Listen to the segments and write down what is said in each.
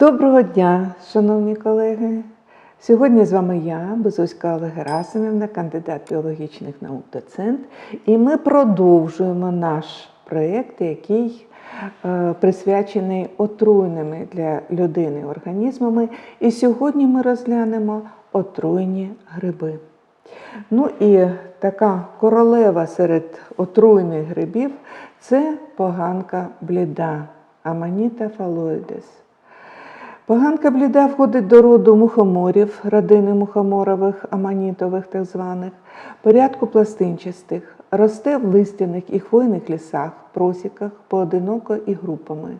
Доброго дня, шановні колеги! Сьогодні з вами я, Безоська Олега Герасимівна, кандидат біологічних наук, доцент, і ми продовжуємо наш проєкт, який е, присвячений отруйними для людини організмами. І сьогодні ми розглянемо отруйні гриби. Ну і така королева серед отруйних грибів це поганка бліда, Аманіта фалоїдес. Поганка бліда входить до роду мухоморів, родини мухоморових, аманітових так званих, порядку пластинчастих, росте в листяних і хвойних лісах, просіках, поодиноко і групами,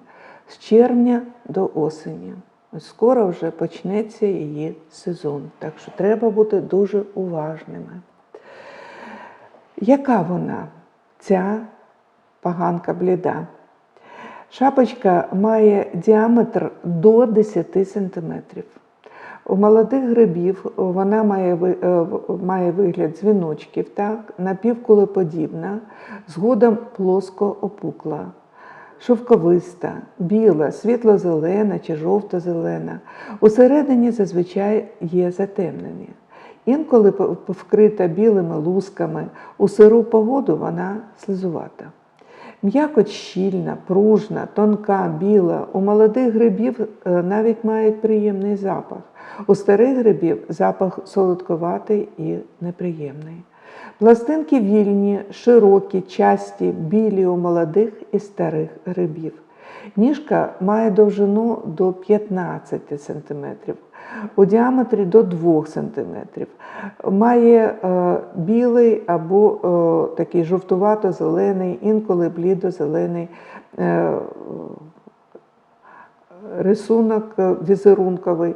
з червня до осені. Скоро вже почнеться її сезон, так що треба бути дуже уважними. Яка вона, ця поганка бліда? Шапочка має діаметр до 10 см. У молодих грибів вона має е, має вигляд дзвіночків, так, напівкулеподібна, згодом плоско опукла, шовковиста, біла, світло-зелена чи жовто-зелена. Усередині зазвичай є затемнення. Інколи вкрита білими лусками, у сиру погоду вона слизувата. М'якоть щільна, пружна, тонка, біла. У молодих грибів е, навіть мають приємний запах. У старих грибів запах солодковатий і неприємний. Пластинки вільні, широкі, часті, білі у молодих і старих грибів. Ніжка має довжину до 15 см, у діаметрі до 2 см. Має е, білий або е, такий жовтувато-зелений, інколи блідо-зелений е, рисунок е, візерунковий.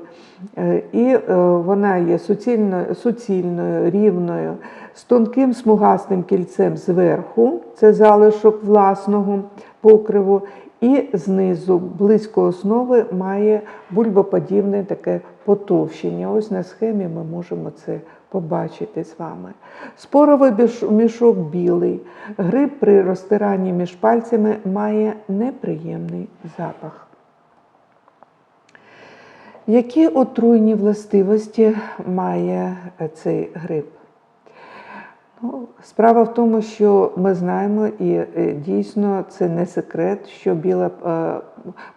Е, І е, вона є суцільною, суцільною, рівною, з тонким смугастим кільцем зверху, це залишок власного покриву, і знизу, близько основи, має бульбоподібне таке потовщення. Ось на схемі ми можемо це побачити з вами. Споровий мішок білий. Гриб при розтиранні між пальцями має неприємний запах. Які отруйні властивості має цей гриб? Ну, справа в тому, що ми знаємо, і е, дійсно це не секрет, що біла е,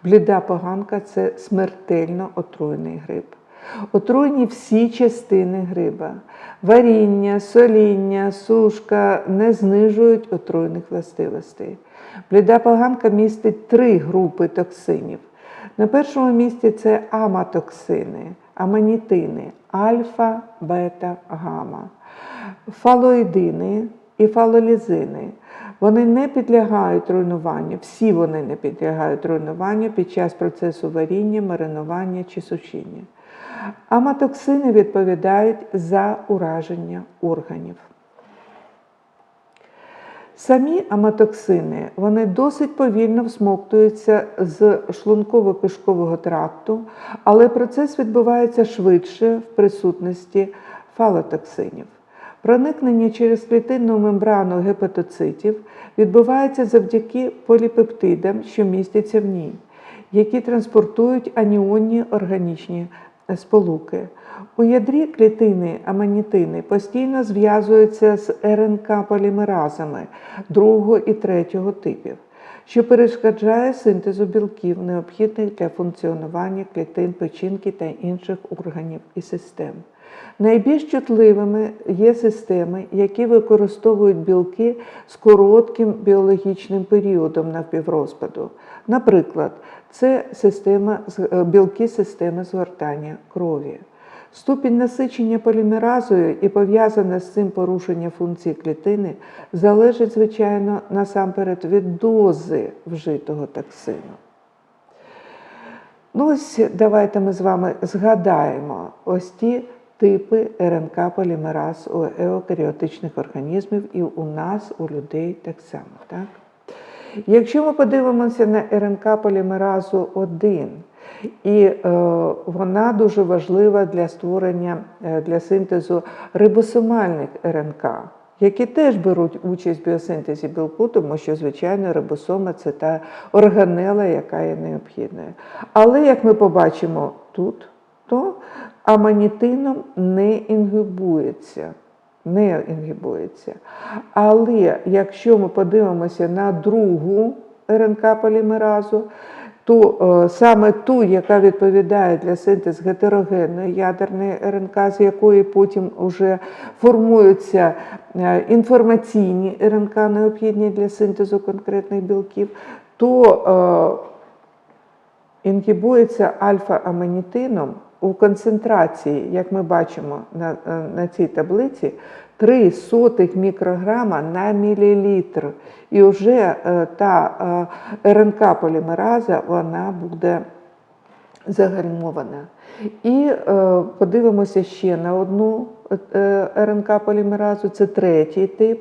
бліда поганка це смертельно отруйний гриб. Отруйні всі частини гриба. Варіння, соління, сушка не знижують отруйних властивостей. Бліда поганка містить три групи токсинів. На першому місці це аматоксини, аманітини, альфа, бета, гамма, фалоїдини і фалолізини. Вони не підлягають руйнуванню, всі вони не підлягають руйнуванню під час процесу варіння, маринування чи сушіння. Аматоксини відповідають за ураження органів. Самі аматоксини вони досить повільно всмоктуються з шлунково-кишкового тракту, але процес відбувається швидше в присутності фалотоксинів. Проникнення через клітинну мембрану гепатоцитів відбувається завдяки поліпептидам, що містяться в ній, які транспортують аніонні органічні сполуки. У ядрі клітини аманітини постійно зв'язуються з РНК-полімеразами другого і третього типів, що перешкоджає синтезу білків, необхідних для функціонування клітин печінки та інших органів і систем. Найбільш чутливими є системи, які використовують білки з коротким біологічним періодом напіврозпаду. Наприклад, це система, е, білки системи згортання крові. Ступінь насичення полімеразою і пов'язане з цим порушення функції клітини залежить, звичайно, насамперед від дози вжитого токсину. Ну ось давайте ми з вами згадаємо ось ті типи РНК полімераз у еукаріотичних організмів і у нас, у людей так само. Так? Якщо ми подивимося на РНК полімеразу 1, і е, вона дуже важлива для створення, е, для синтезу рибосомальних РНК. які теж беруть участь в біосинтезі білку, тому що, звичайно, рибосоми це та органела, яка є необхідною. Але, як ми побачимо тут, то аманітином не інгибується. Не інгибується. Але якщо ми подивимося на другу РНК полімеразу, то е, саме ту, яка відповідає для синтез гетерогенної ядерної РНК, з якої потім вже формуються е, інформаційні РНК, необхідні для синтезу конкретних білків, то е, інгібується альфа-аманітином у концентрації, як ми бачимо на, е, на цій таблиці, 3 сотих мікрограма на мілілітр. І вже е, та е, РНК полімераза вона буде загальмована. І е, подивимося ще на одну е, РНК полімеразу, це третій тип.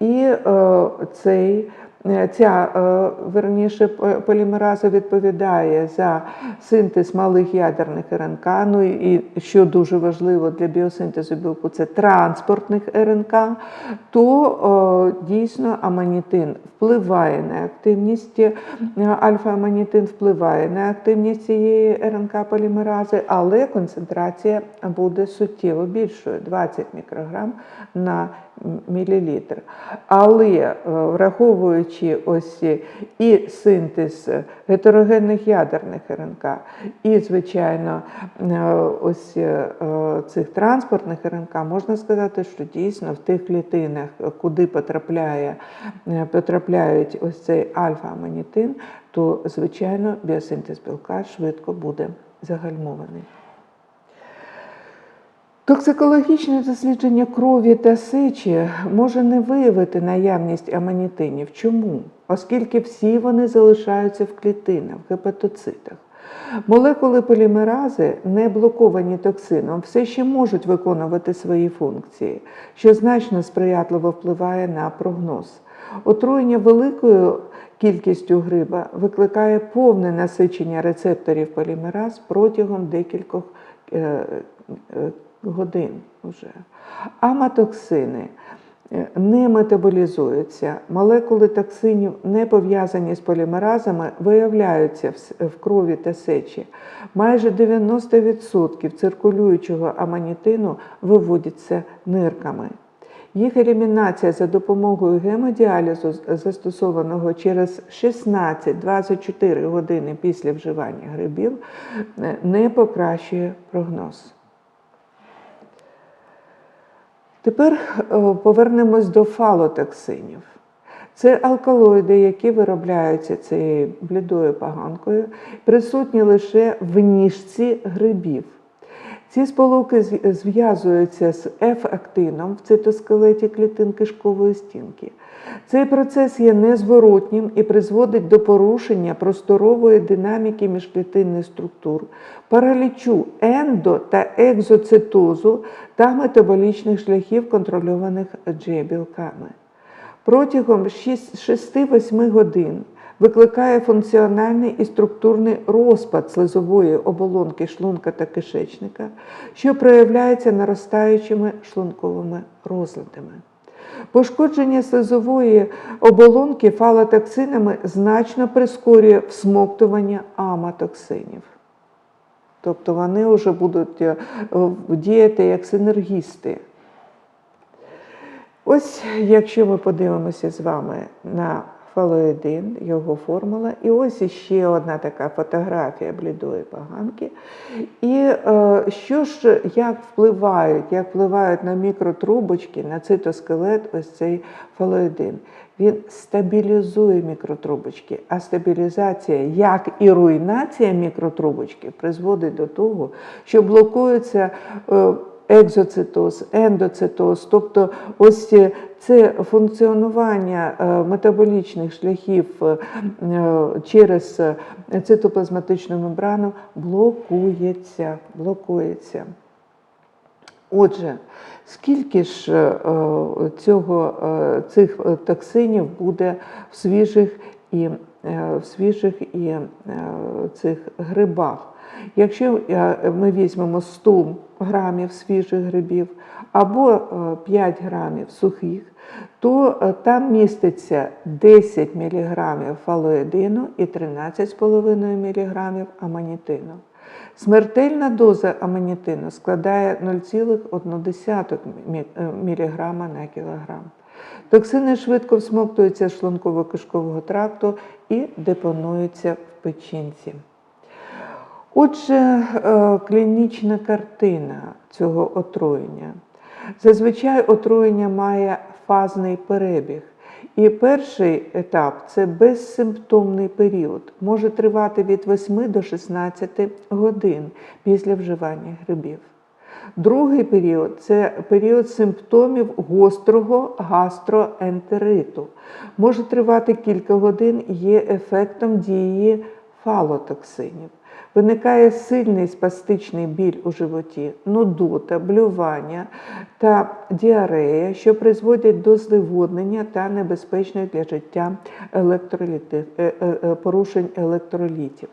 І е, цей Ця е, верніше полімераза відповідає за синтез малих ядерних РНК. Ну і що дуже важливо для біосинтезу білку, це транспортних РНК, то е, дійсно аманітин впливає на активність, е, альфа-аманітин впливає на активність цієї РНК полімерази, але концентрація буде суттєво більшою 20 мікрограм на мілілітр. Але е, враховуючи ось і синтез гетерогенних ядерних РНК, і, звичайно, е, ось е, цих транспортних РНК, можна сказати, що дійсно в тих клітинах, куди потрапляє, е, потрапляють ось цей альфа-аманітин, то, звичайно, біосинтез білка швидко буде загальмований. Токсикологічне дослідження крові та сечі може не виявити наявність аманітинів. Чому? Оскільки всі вони залишаються в клітинах, в гепатоцитах. Молекули полімерази, не блоковані токсином, все ще можуть виконувати свої функції, що значно сприятливо впливає на прогноз. Отруєння великою кількістю гриба викликає повне насичення рецепторів полімераз протягом декількох е, е, годин вже. Аматоксини е, не метаболізуються. Молекули токсинів, не пов'язані з полімеразами, виявляються в крові та сечі. Майже 90% циркулюючого аманітину виводяться нирками. Їх елімінація за допомогою гемодіалізу, застосованого через 16-24 години після вживання грибів, е, не покращує прогноз. Тепер е, повернемось до фалотоксинів. Це алкалоїди, які виробляються цією блідою поганкою, присутні лише в ніжці грибів. Ці сполуки зв'язуються з F-актином в цитоскелеті клітин кишкової стінки. Цей процес є незворотнім і призводить до порушення просторової динаміки міжклітинних структур, паралічу ендо та екзоцитозу та метаболічних шляхів, контрольованих G-білками. Протягом 6-8 годин викликає функціональний і структурний розпад слизової оболонки шлунка та кишечника, що проявляється наростаючими шлунковими розладами. Пошкодження слизової оболонки фалотоксинами значно прискорює всмоктування аматоксинів. Тобто вони вже будуть е, діяти як синергісти. Ось якщо ми подивимося з вами на фалоїдин, його формула, і ось іще одна така фотографія блідої поганки. І е, що ж, як впливають, як впливають на мікротрубочки, на цитоскелет ось цей фалоїдин? Він стабілізує мікротрубочки, а стабілізація, як і руйнація мікротрубочки, призводить до того, що блокується е, екзоцитоз, ендоцитоз, тобто ось це функціонування е, метаболічних шляхів е, е, через е, цитоплазматичну мембрану блокується. блокується. Отже, скільки ж е, цього, е, цих е, токсинів буде в свіжих і е, в свіжих і е, цих грибах. Якщо е, ми візьмемо 100 грамів свіжих грибів або е, 5 грамів сухих, то е, там міститься 10 мг фалоїдину і 13,5 мг аманітину. Смертельна доза аманітину складає 0,1 мг на кілограм. Токсини швидко всмоктуються з шлунково-кишкового тракту і депонуються в печінці. Отже, е, клінічна картина цього отруєння. Зазвичай отруєння має фазний перебіг. І перший етап це безсимптомний період, може тривати від 8 до 16 годин після вживання грибів. Другий період це період симптомів гострого гастроентериту. Може тривати кілька годин, і є ефектом дії фалотоксинів. Виникає сильний спастичний біль у животі, нудота, блювання та діарея, що призводять до зневоднення та небезпечних для життя електроліти- е, е, е, порушень електролітів.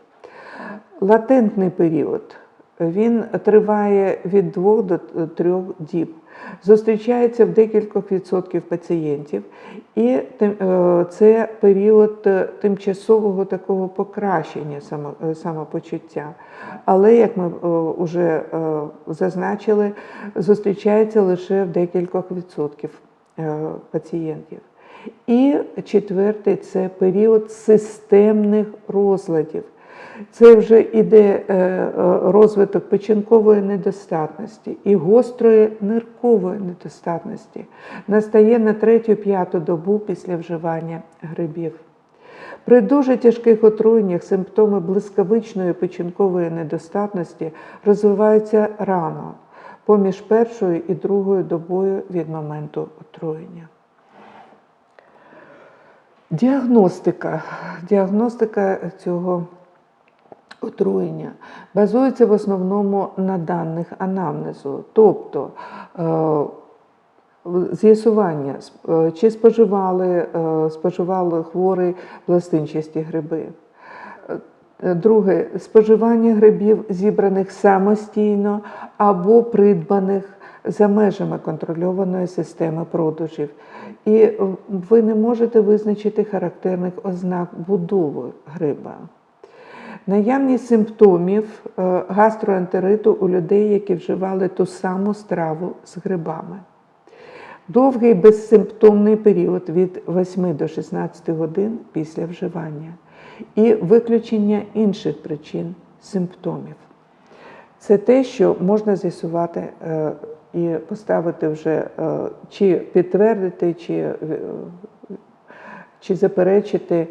Латентний період. Він триває від 2 до 3 діб. Зустрічається в декількох відсотків пацієнтів, і е, це період е, тимчасового такого покращення е, самопочуття. Але, як ми вже зазначили, зустрічається лише в декількох відсотків пацієнтів. І четвертий це період системних розладів. Це вже іде е, е, розвиток печінкової недостатності і гострої ниркової недостатності. Настає на третю-п'яту добу після вживання грибів. При дуже тяжких отруєннях симптоми блискавичної печінкової недостатності розвиваються рано, поміж першою і другою добою від моменту отруєння. Діагностика. Діагностика цього отруєння базується в основному на даних анамнезу, тобто е, з'ясування, е, чи споживали, е, споживали хворий пластинчасті гриби. Друге споживання грибів, зібраних самостійно або придбаних за межами контрольованої системи продажів. І ви не можете визначити характерних ознак будови гриба. Наявність симптомів е, гастроентериту у людей, які вживали ту саму страву з грибами. Довгий безсимптомний період від 8 до 16 годин після вживання і виключення інших причин симптомів. Це те, що можна з'ясувати е, і поставити вже, е, чи підтвердити, чи, чи заперечити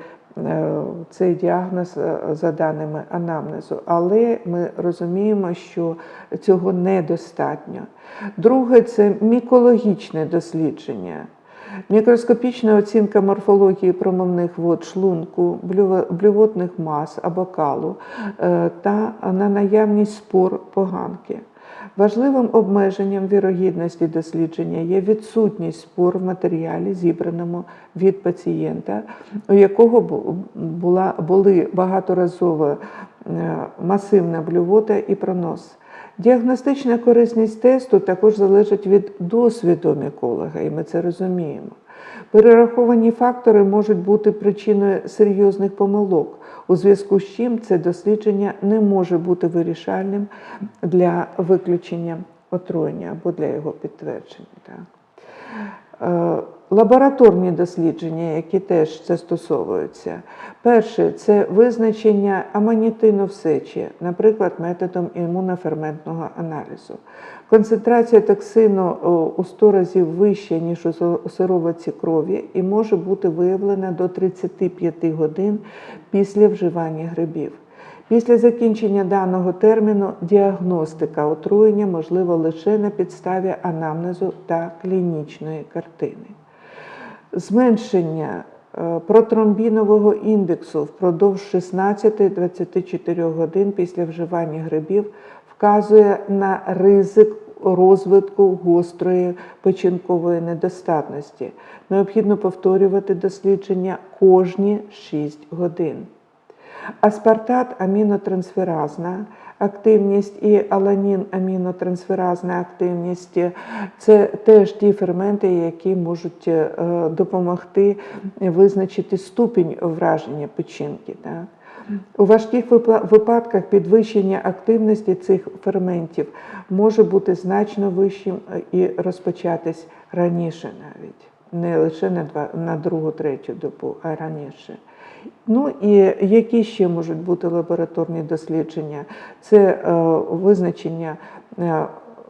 цей діагноз е, за даними анамнезу. Але ми розуміємо, що цього недостатньо. Друге це мікологічне дослідження. Мікроскопічна оцінка морфології промовних вод шлунку, блювотних мас або калу е, та на наявність спор поганки. Важливим обмеженням вірогідності дослідження є відсутність спор в матеріалі, зібраному від пацієнта, у якого була, були багаторазова е, масивна блювота і пронос. Діагностична корисність тесту також залежить від досвіду міколога, і ми це розуміємо. Перераховані фактори можуть бути причиною серйозних помилок, у зв'язку з чим це дослідження не може бути вирішальним для виключення отруєння або для його підтвердження. Так. Е, Лабораторні дослідження, які теж застосовуються. Перше це визначення аманітину в сечі, наприклад, методом імуноферментного аналізу. Концентрація токсину у 100 разів вища, ніж у сироватці крові, і може бути виявлена до 35 годин після вживання грибів. Після закінчення даного терміну діагностика отруєння можлива лише на підставі анамнезу та клінічної картини. Зменшення е, протромбінового індексу впродовж 16-24 годин після вживання грибів вказує на ризик розвитку гострої печінкової недостатності. Необхідно повторювати дослідження кожні 6 годин. Аспартат амінотрансферазна активність і аланін амінотрансферазна активність це теж ті ферменти, які можуть е, допомогти визначити ступінь враження печінки. У важких випадках підвищення активності цих ферментів може бути значно вищим е, і розпочатись раніше навіть, не лише на, на другу, третю добу, а раніше. Ну і які ще можуть бути лабораторні дослідження? Це е, визначення е,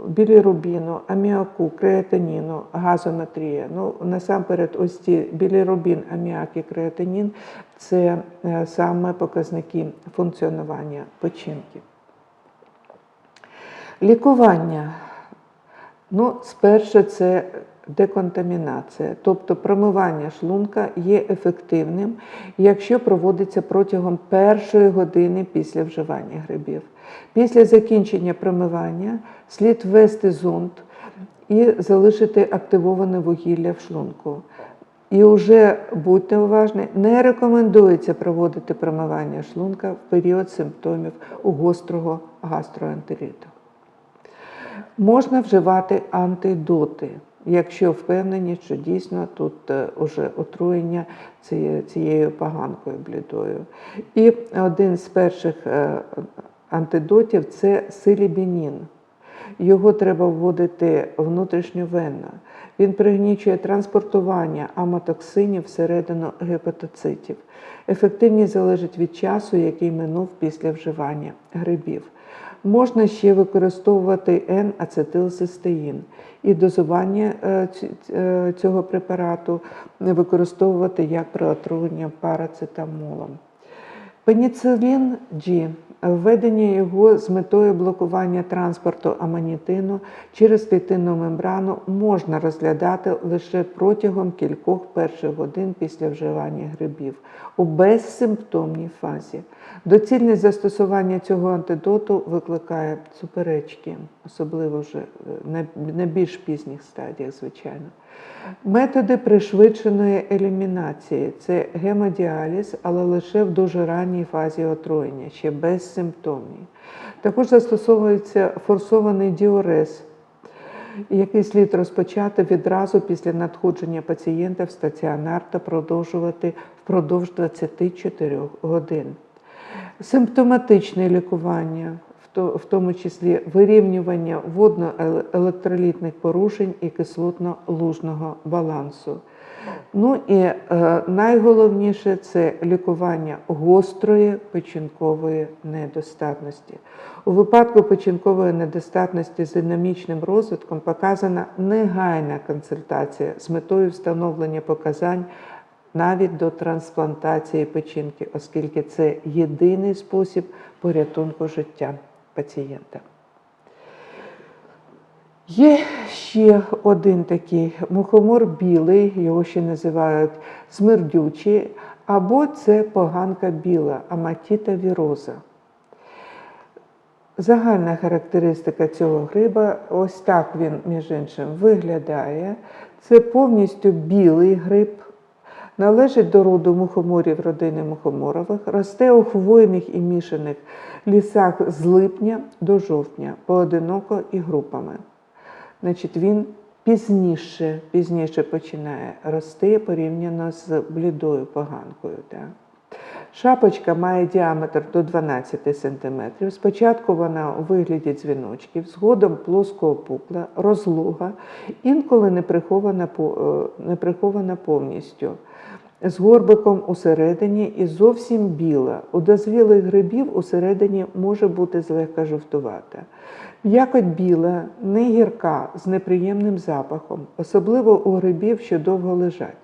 білірубіну, аміаку, креатиніну, газометрія. Ну, насамперед, ось ці білірубін, аміак і креатинін це е, саме показники функціонування печінки. Лікування. Ну, спершу це деконтамінація, тобто промивання шлунка є ефективним, якщо проводиться протягом першої години після вживання грибів. Після закінчення промивання слід ввести зонд і залишити активоване вугілля в шлунку. І вже будьте уважні, не рекомендується проводити промивання шлунка в період симптомів гострого гастроентериту. Можна вживати антидоти, якщо впевнені, що дійсно тут вже отруєння цією, цією поганкою блідою. І один з перших е, антидотів це силібінін. Його треба вводити внутрішньовенно. Він пригнічує транспортування амотоксинів всередину гепатоцитів. Ефективність залежить від часу, який минув після вживання грибів. Можна ще використовувати N-ацетилсистеїн. і дозування е, е, цього препарату використовувати як при отруєння парацетамолом. Пеніцилін G. Введення його з метою блокування транспорту аманітину через клітинну мембрану можна розглядати лише протягом кількох перших годин після вживання грибів у безсимптомній фазі. Доцільність застосування цього антидоту викликає суперечки, особливо вже е, на, на більш пізніх стадіях, звичайно. Методи пришвидшеної елімінації це гемодіаліз, але лише в дуже ранній фазі отруєння, ще безсимптомній. Також застосовується форсований діурез, який слід розпочати відразу після надходження пацієнта в стаціонар та продовжувати впродовж 24 годин. Симптоматичне лікування, в то- в тому числі вирівнювання водно-електролітних порушень і кислотно-лужного балансу. Ну і е, найголовніше це лікування гострої печінкової недостатності. У випадку печінкової недостатності з динамічним розвитком показана негайна консультація з метою встановлення показань навіть до трансплантації печінки, оскільки це єдиний спосіб порятунку життя пацієнта. Є ще один такий мухомор білий, його ще називають смердючий, або це поганка біла, аматіта віроза. Загальна характеристика цього гриба, ось так він, між іншим, виглядає. Це повністю білий гриб, належить до роду мухоморів родини мухоморових, росте у хвойних і мішаних лісах з липня до жовтня, поодиноко і групами. Значить, він пізніше, пізніше починає рости порівняно з блідою поганкою. Так? Шапочка має діаметр до 12 см. Спочатку вона у вигляді дзвіночків, згодом плоскоопукла, розлога, інколи не прихована, е, не прихована повністю. З горбиком усередині і зовсім біла. У дозвілих грибів усередині може бути злегка жовтувата. М'якоть біла, не гірка, з неприємним запахом, особливо у грибів, що довго лежать.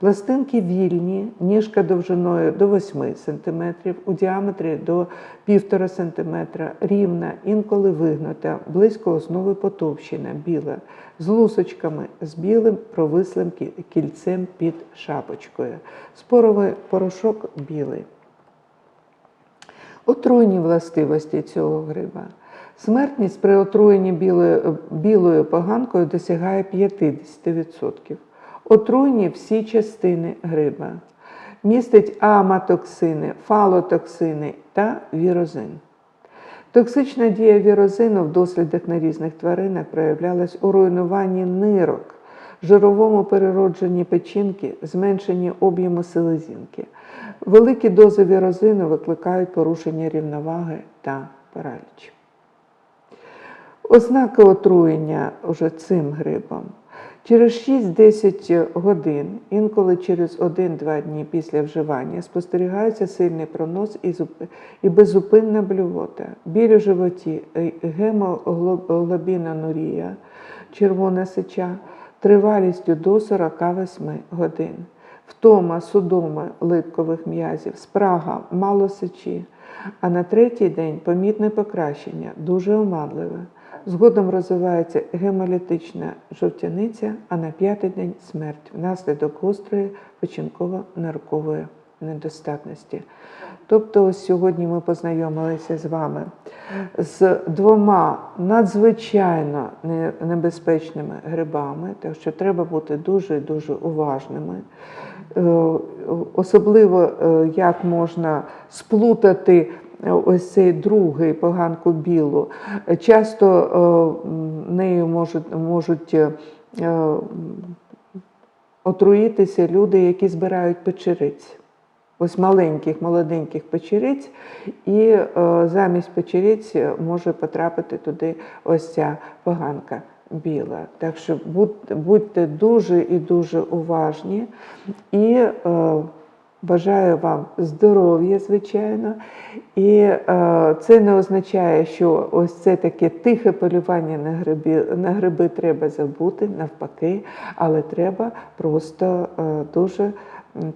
Пластинки вільні, ніжка довжиною до 8 см, у діаметрі до 1,5 см, рівна, інколи вигнута, близько основи потовщена, біла, з лусочками, з білим провислим кільцем під шапочкою. Споровий порошок білий. Отруйні властивості цього гриба. Смертність при отруєнні білою, білою поганкою досягає 50%. Отруйні всі частини гриба. Містить аматоксини, фалотоксини та вірозин. Токсична дія вірозину в дослідах на різних тваринах проявлялась у руйнуванні нирок, жировому переродженні печінки, зменшенні об'єму селезінки. Великі дози вірозину викликають порушення рівноваги та параліч. Ознаки отруєння уже цим грибом. Через 6-10 годин, інколи через 1-2 дні після вживання, спостерігається сильний пронос і, зуп- і беззупинна блювота, біль у животі, е, гемоглобінонурія, червона сеча, тривалістю до 48 годин, втома, судоми литкових м'язів, спрага, мало сечі, а на третій день помітне покращення, дуже оманливе. Згодом розвивається гемолітична жовтяниця, а на п'ятий день смерть внаслідок гострої печінково-наркової недостатності. Тобто, ось сьогодні ми познайомилися з вами з двома надзвичайно небезпечними грибами, так що треба бути дуже дуже уважними. Е, Особливо е, як можна сплутати ось цей другий поганку білу. Часто е, нею можуть, можуть е, е, отруїтися люди, які збирають печериць. Ось маленьких, молоденьких печериць, і е, замість печериць може потрапити туди ось ця поганка біла. Так що будьте, будьте дуже і дуже уважні. І е, бажаю вам здоров'я, звичайно. І е, це не означає, що ось це таке тихе полювання на гриби, на гриби треба забути, навпаки, але треба просто е, дуже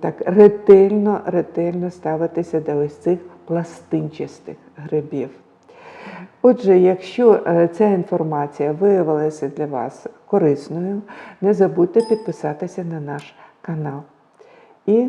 так ретельно, ретельно ставитися до ось цих пластинчастих грибів. Отже, якщо е, ця інформація виявилася для вас корисною, не забудьте підписатися на наш канал. І